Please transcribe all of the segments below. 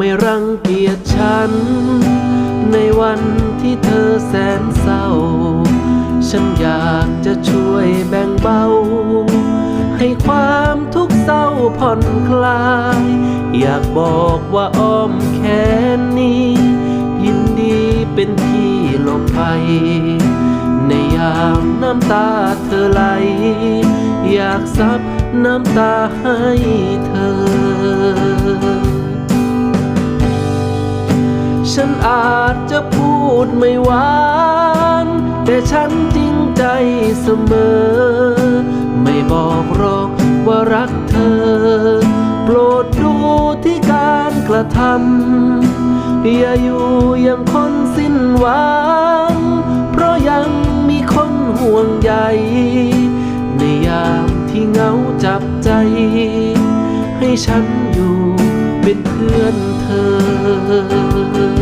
ไม่รังเกียจฉัน ในวันที่เธอแสนเศร้า ฉันอยากจะช่วยแบ่งเบา ให้ความทุกข์เศร้าผ่อนคลาย อยากบอกว่าอ้อมแขนนี้ ยินดีเป็นที่หลบภัยในยามน้ำตาเธอไหล อยากซับน้ำตาให้เธอ ฉันอาจจะพูดไม่หวาน แต่ฉันจริงใจเสมอ ไม่บอกหรอกว่ารักเธอ โปรดดูที่การกระทำอย่าอยู่อยังคนสิ้นหวัง เพราะยังมีคนห่วงใยในยามที่เหงาจับใจ ให้ฉันอยู่เป็นเพื่อนเธอ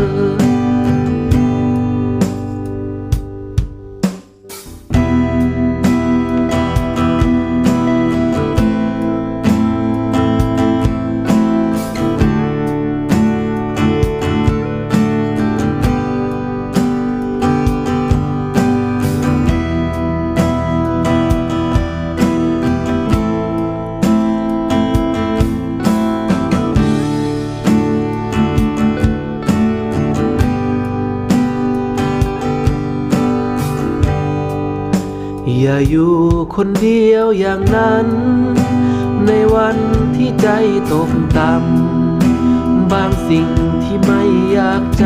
อย่าอยู่คนเดียวอย่างนั้น ในวันที่ใจตกต่ำบางสิ่งที่ไม่อยากจ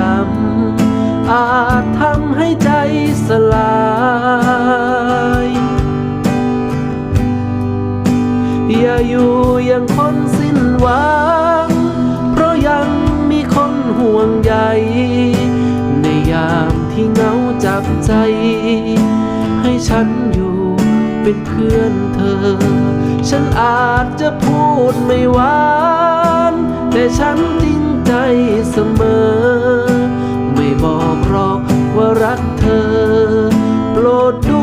ำ อาจทำให้ใจสลาย อย่าอยู่อย่างคนสิ้นหวัง เพราะยังมีคนห่วงใยในยามที่เหงาจับใจ ฉันอยู่เป็นเพื่อนเธอ ฉันอาจจะพูดไม่หวาน แต่ฉันจริงใจเสมอ ไม่บอกหรอกว่ารักเธอ โปรดดู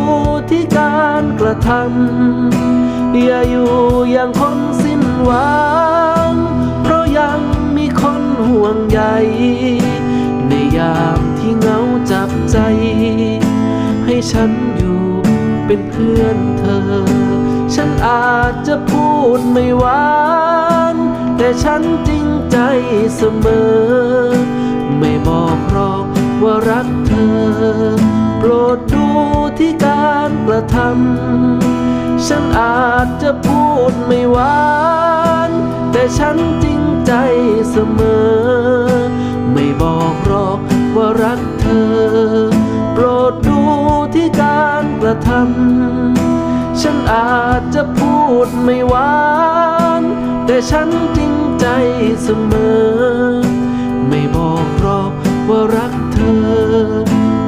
ที่การกระทำอย่าอยู่อย่างคนสิ้นหวัง เพราะยังมีคนห่วงใยในยามที่เหงาจับใจ ให้ฉันอยู่ เป็นเพื่อนเธอ ฉันอาจจะพูดไม่หวาน แต่ฉันจริงใจเสมอ ไม่บอกหรอกว่ารักเธอ โปรดดูที่การกระทำ ฉันอาจจะพูดไม่หวาน แต่ฉันจริงใจเสมอ ไม่บอกหรอกว่ารักเธอ การระทำฉันอาจจะพูดไม่หวาน แต่ฉันจริงใจเสมอ ไม่บอกหรอกว่ารักเธอ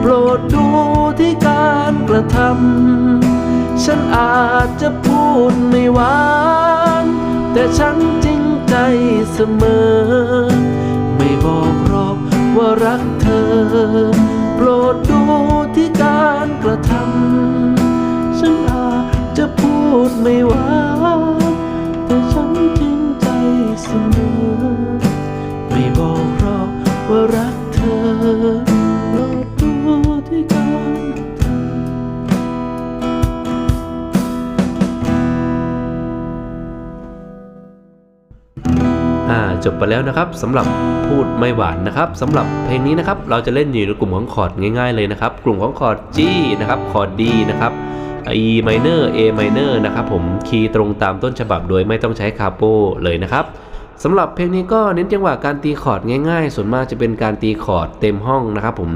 โปรดดูที่การกระทำ ฉันอาจจะพูดไม่หวาน แต่ฉันจริงใจเสมอ อ่าจบไปแล้วนะครับสำหรับพูดไม่หวานนะครับสำหรับเพลงนี้นะครับเราจะเล่นอยู่ในกลุ่มของคอร์ดง่ายๆเลยนะครับ กลุ่มของคอร์ด G นะครับคอร์ด D นะครับ E minor A minor นะครับผมคีย์ตรงตามต้นฉบับโดยไม่ต้องใช้คาโปเลยนะครับสำหรับเพลงนี้ก็เน้นจังหวะการตีคอร์ดง่ายๆ ส่วนมากจะเป็นการตีคอร์ดเต็มห้องนะครับผม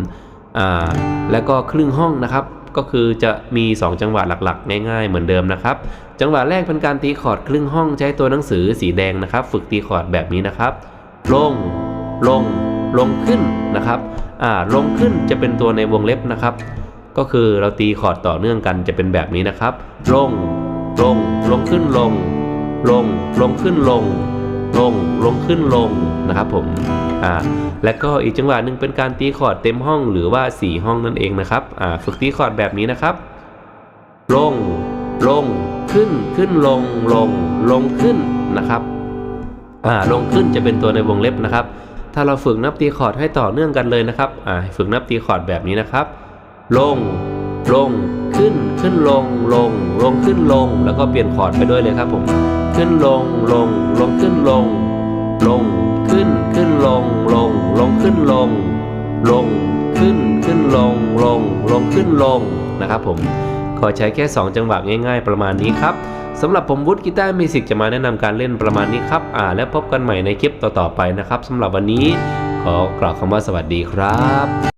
อ่าแล้วก็ครึ่งห้องนะครับ ก็คือจะมี 2 จังหวะหลักๆ ง่ายๆ เหมือนเดิมนะครับ จังหวะแรกเป็นการตีคอร์ดครึ่งห้องใช้ตัวหนังสือสีแดงนะครับ ฝึกตีคอร์ดแบบนี้นะครับ ลง ลง ลงขึ้นนะครับอ่าลงขึ้นจะเป็นตัวในวงเล็บนะครับ ก็คือเราตีคอร์ดต่อเนื่องกันจะเป็นแบบนี้นะครับ ลง ลง ลงขึ้นลง ลง ลงขึ้นลง ลงลงขึ้นลงนะครับผมอ่าและก็อีกจังหวะหนึ่งเป็นการตีคอร์ดเต็มห้องหรือว่า 4 ห้องนั่นเองนะครับอ่าฝึกตีคอร์ดแบบนี้นะครับ ลงลงขึ้นขึ้นลงลงลงขึ้นนะครับอ่าลงขึ้นจะเป็นตัวในวงเล็บนะครับ ถ้าเราฝึกนับตีคอร์ดให้ต่อเนื่องกันเลยนะครับอ่าฝึกนับตีคอร์ดแบบนี้นะครับ ลงลงขึ้นขึ้นลงลงลงขึ้นลง แล้วก็เปลี่ยนคอร์ดไปด้วยเลยครับผม ขึ้นลงลงลงขึ้นลง ลงขึ้นขึ้นลงลงลงขึ้นลง ลงขึ้นขึ้นลงลงลงขึ้นลงนะครับผมขอใช้แค่ 2 จังหวะง่าย ๆ ประมาณนี้ครับสำหรับผมวุฒิกีตาร์มิวสิกจะมาแนะนำการเล่นประมาณนี้ครับอ่าและพบกันใหม่ในคลิปต่อๆไปนะครับสำหรับวันนี้ขอกล่าวคำว่าสวัสดีครับ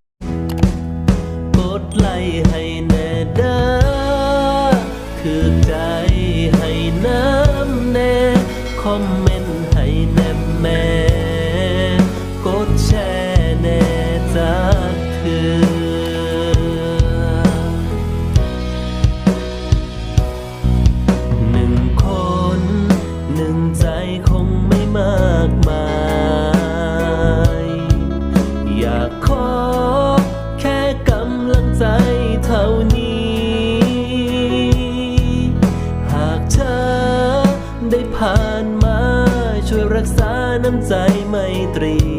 ขอ แค่กำลังใจเท่านี้ หากเธอได้ผ่านมาช่วยรักษาน้ำใจไมตรี